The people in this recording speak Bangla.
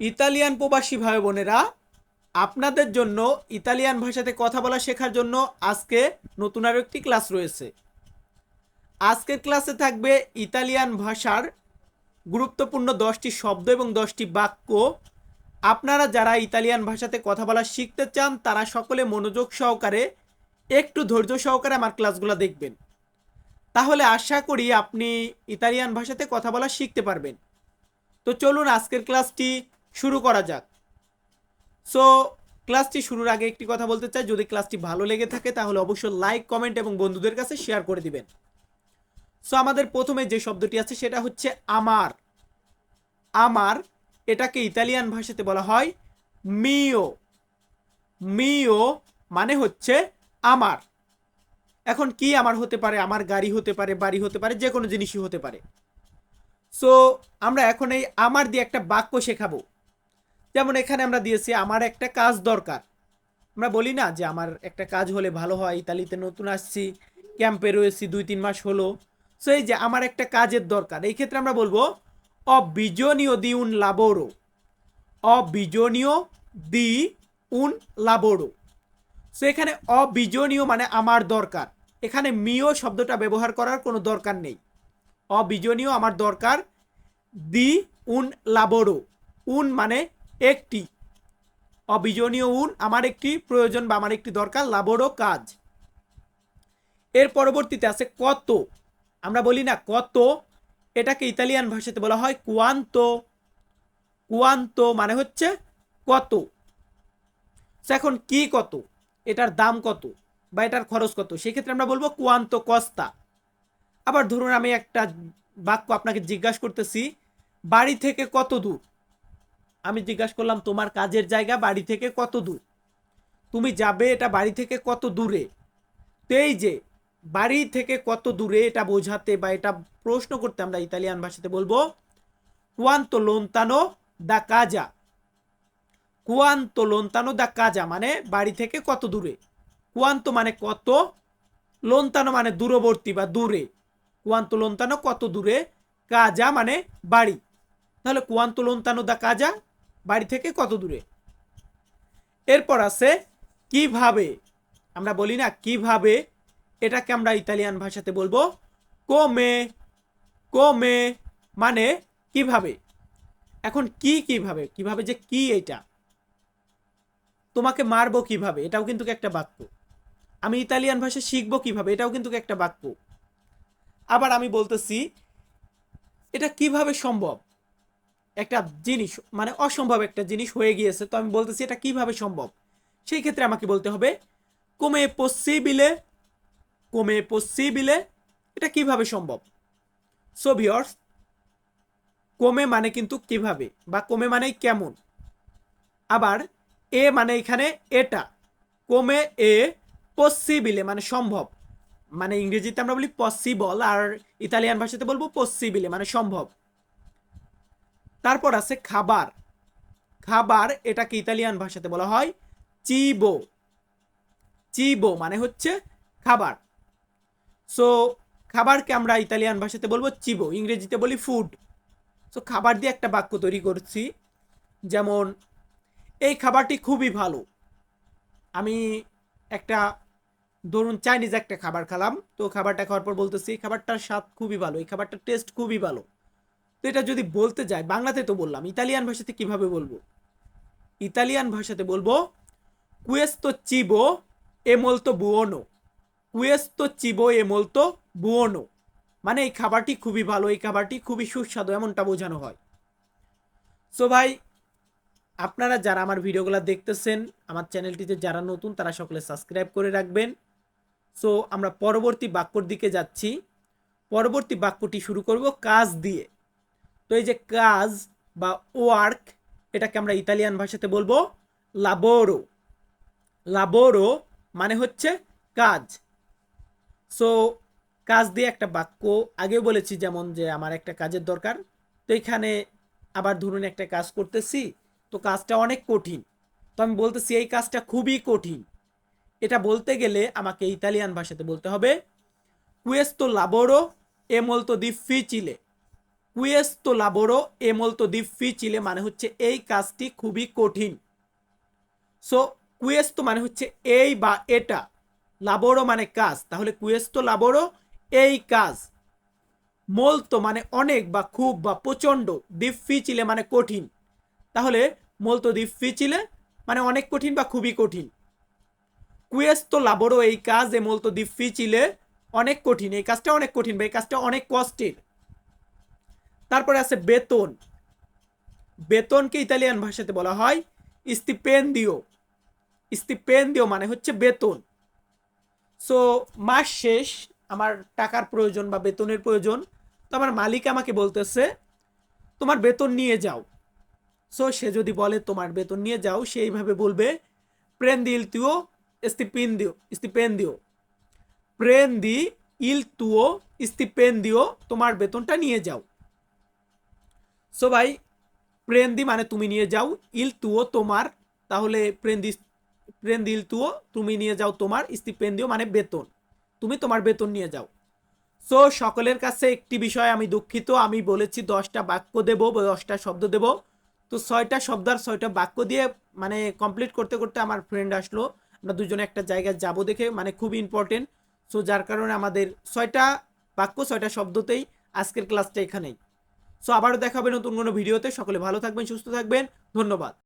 ইতালিয়ান প্রবাসী ভাই বোনেরা, আপনাদের জন্য ইতালিয়ান ভাষাতে কথা বলা শেখার জন্য আজকে নতুন আরও একটি ক্লাস রয়েছে। আজকের ক্লাসে থাকবে ইতালিয়ান ভাষার গুরুত্বপূর্ণ দশটি শব্দ এবং দশটি বাক্য। আপনারা যারা ইতালিয়ান ভাষাতে কথা বলা শিখতে চান, তারা সকলে মনোযোগ সহকারে, একটু ধৈর্য সহকারে আমার ক্লাসগুলো দেখবেন। তাহলে আশা করি আপনি ইতালিয়ান ভাষাতে কথা বলা শিখতে পারবেন। তো চলুন আজকের ক্লাসটি শুরু করা যাক। সো ক্লাসটি শুরুর আগে একটি কথা বলতে চাই। যদি ক্লাসটি ভালো লেগে থাকে, তাহলে অবশ্যই লাইক কমেন্ট এবং বন্ধুদের কাছে শেয়ার করে দিবেন। সো আমাদের প্রথমে যে শব্দটি আছে, সেটা হচ্ছে আমার। আমার, এটাকে ইতালিয়ান ভাষাতে বলা হয় মিও মিও মানে হচ্ছে আমার। এখন কি আমার হতে পারে? আমার গাড়ি হতে পারে, বাড়ি হতে পারে, যে কোনো জিনিসই হতে পারে। সো আমরা এখন এই আমার দিয়ে একটা বাক্য শেখাবো। যেমন এখানে আমরা দিয়েছি, আমার একটা কাজ দরকার। আমরা বলি না যে, আমার একটা কাজ হলে ভালো হয়, ইতালিতে নতুন আসছি, ক্যাম্পে রয়েছি, দুই, তিন মাস হলো। সো এই যে, আমার একটা কাজের দরকার। এই ক্ষেত্রে আমরা বলব, অবিজনীয় দি উন লাবোরো। অবিজনীয় দি উন লাবোরো। সো এখানে অবিজনীয় মানে আমার দরকার। এখানে মিও শব্দটা ব্যবহার করার কোনো দরকার নেই। অবিজনীয় আমার দরকার দি উন লাবোরো। উন মানে একটি। অবিজনীয় উন আমার একটি প্রয়োজন বা আমার একটি দরকার লাবোরো কাজ। এর পরবর্তীতে আছে কত। আমরা বলি না কত, এটাকে ইতালিয়ান ভাষাতে বলা হয় কুয়ান্ত। কুয়ান্তো মানে হচ্ছে কত। এখন কি কত? এটার দাম কত বা এটার খরচ কত? সেক্ষেত্রে আমরা বলব কুয়ান্ত কস্তা। আবার ধরুন আমি একটা বাক্য আপনাকে জিজ্ঞাসা করতেছি, বাড়ি থেকে কত দূর? আমি জিজ্ঞাসা করলাম, তোমার কাজের জায়গা বাড়ি থেকে কত দূর? তুমি যাবে এটা বাড়ি থেকে কত দূরে? তো এই যে, বাড়ি থেকে কত দূরে? এটা বোঝাতে বা এটা প্রশ্ন করতে আমরা ইতালিয়ান ভাষাতে বলব কুয়ান্তো লোনতানো দা কাজা কুয়ান্তো লোনতানো দা কাজা মানে বাড়ি থেকে কত দূরে? কুয়ান্তো মানে কত? লোনতানো মানে দূরবর্তী বা দূরে। কুয়ান্তো লোনতানো কত দূরে? কাজা মানে বাড়ি। তাহলে কুয়ান্তো লোনতানো দা কাজা বাড়ি থেকে কত দূরে? এরপর আছে, কীভাবে? আমরা বলি না কীভাবে, এটাকে আমরা ইতালিয়ান ভাষাতে বলব, কোমে কোমে মানে কীভাবে? এখন কি কীভাবে? কীভাবে যে কি এটা? তোমাকে মারবো কীভাবে? এটাও কিন্তু একটা বাক্য। আমি ইতালিয়ান ভাষা শিখব কীভাবে? এটাও কিন্তু একটা বাক্য। আবার আমি বলতেছি, এটা কীভাবে সম্ভব? একটা জিনিস মানে অসম্ভব একটা জিনিস হয়ে গিয়েছে। তো আমি বলতেছি, এটা কীভাবে সম্ভব? সেই ক্ষেত্রে আমাকে বলতে হবে, কোমে পসিবিলে কোমে পসিবিলে, এটা কীভাবে সম্ভব? সো ভিওর্স কোমে মানে কিন্তু কীভাবে বা কোমে মানে কেমন? আবার, এ মানে এখানে এটা, কোমে এ পসিবিলে মানে সম্ভব। মানে ইংরেজিতে আমরা বলি পসিবল আর ইতালিয়ান ভাষাতে বলব পসিবিলে মানে সম্ভব। তারপর আছে খাবার। খাবার এটাকে ইতালিয়ান ভাষাতে বলা হয় চিবো। চিবো মানে হচ্ছে খাবার। সো খাবারকে আমরা ইতালিয়ান ভাষাতে বলব চিবো, ইংরেজিতে বলি ফুড সো খাবার দিয়ে একটা বাক্য তৈরি করছি। যেমন, এই খাবারটি খুবই ভালো। আমি একটা ধরুন চাইনিজ একটা খাবার খেলাম। তো খাবারটা খাওয়ার পর বলতেছি, এই খাবারটার স্বাদ খুবই ভালো। এই খাবারটার টেস্ট খুবই ভালো। তো এটা যদি বলতে যায়, বাংলাতে তো বললাম, ইতালিয়ান ভাষাতে কীভাবে বলব? ইতালিয়ান ভাষাতে বলব কুয়েস্তো চিবো এমলতো বুয়োনো কুয়েস্তো চিবো এমলতো বুয়নো মানে এই খাবারটি খুবই ভালো, এই খাবারটি খুবই সুস্বাদু, এমনটা বোঝানো হয়। সো ভাই, আপনারা যারা আমার ভিডিওগুলো দেখতেছেন, আমার চ্যানেলটিতে যারা নতুন, তারা সকলে সাবস্ক্রাইব করে রাখবেন। সো আমরা পরবর্তী বাক্যর দিকে যাচ্ছি। পরবর্তী বাক্যটি শুরু করব কাজ দিয়ে। তো এই যে কাজ বা ওয়ার্ক এটাকে আমরা ইতালিয়ান ভাষাতে বলব লাবোরো লাবোরো মানে হচ্ছে কাজ। সো কাজ দিয়ে একটা বাক্য, আগেও বলেছি যেমন যে আমার একটা কাজের দরকার, তো এখানে আবার ধরুন একটা কাজ করতেছি, তো কাজটা অনেক কঠিন। তো আমি বলতেছি এই কাজটা খুবই কঠিন। এটা বলতে গেলে আমাকে ইতালিয়ান ভাষাতে বলতে হবে কুয়েস্তো লাবোরো এ মলতো দি ফিচিলে কুয়েস্তো লাবোরো এ মোলতো difficile মানে হচ্ছে এই কাজটি খুবই কঠিন। সো কুয়েস্তো মানে হচ্ছে এই বা এটা। লাবোরো মানে কাজ। তাহলে কুয়েস্তো লাবোরো, এই কাজ। মোলতো মানে অনেক বা খুব বা প্রচণ্ড। চিলে মানে কঠিন। তাহলে মোলতো difficile মানে অনেক কঠিন বা খুবই কঠিন। কুয়েস্তো লাবোরো এই কাজ এ মোলতো difficile অনেক কঠিন। এই কাজটা অনেক কঠিন বা এই কাজটা অনেক কষ্টের। তারপরে আছে বেতন। বেতনকে ইতালিয়ান ভাষাতে বলা হয় স্টিপেন্দিও স্টিপেন্দিও মানে হচ্ছে বেতন। সো মাস শেষ, আমার টাকার প্রয়োজন বা বেতনের প্রয়োজন, তো আমার মালিক আমাকে বলতেছে, তোমার বেতন নিয়ে যাও। সো সে যদি বলে, তোমার বেতন নিয়ে যাও সেইভাবে বলবে প্রেন্দি ইল তুও স্টিপেন্দিও স্টিপেন্দিও প্রেন্দি ইল তুও স্টিপেন্দিও তোমার বেতনটা নিয়ে যাও। সো ভাই, প্রেন্দি মানে তুমি নিয়ে যাও, ইল তুও তোমার, তাহলে প্রেন্দি প্রেন্দি ইল তুও, তুমি নিয়ে যাও তোমার, স্টিপেন্দিও মানে বেতন, তুমি তোমার বেতন নিয়ে যাও। সো সকলের কাছে একটি বিষয়, আমি দুঃখিত, আমি বলেছি দশটা বাক্য দেব, দশটা শব্দ দেব। তো ছয়টা শব্দ আর ছয়টা বাক্য দিয়ে মানে কমপ্লিট করতে করতে আমার ফ্রেন্ড আসলো। আমরা দুজনে একটা জায়গায় যাব দেখে মানে খুব ইম্পর্টেন্ট সো যার কারণে আমাদের ছয়টা বাক্য, ছয়টা শব্দতেই আজকের ক্লাসটা এখানেই। সো আবারও দেখা হবে নতুন কোনো ভিডিওতে। সকলে ভালো থাকবেন সুস্থ থাকবেন। ধন্যবাদ।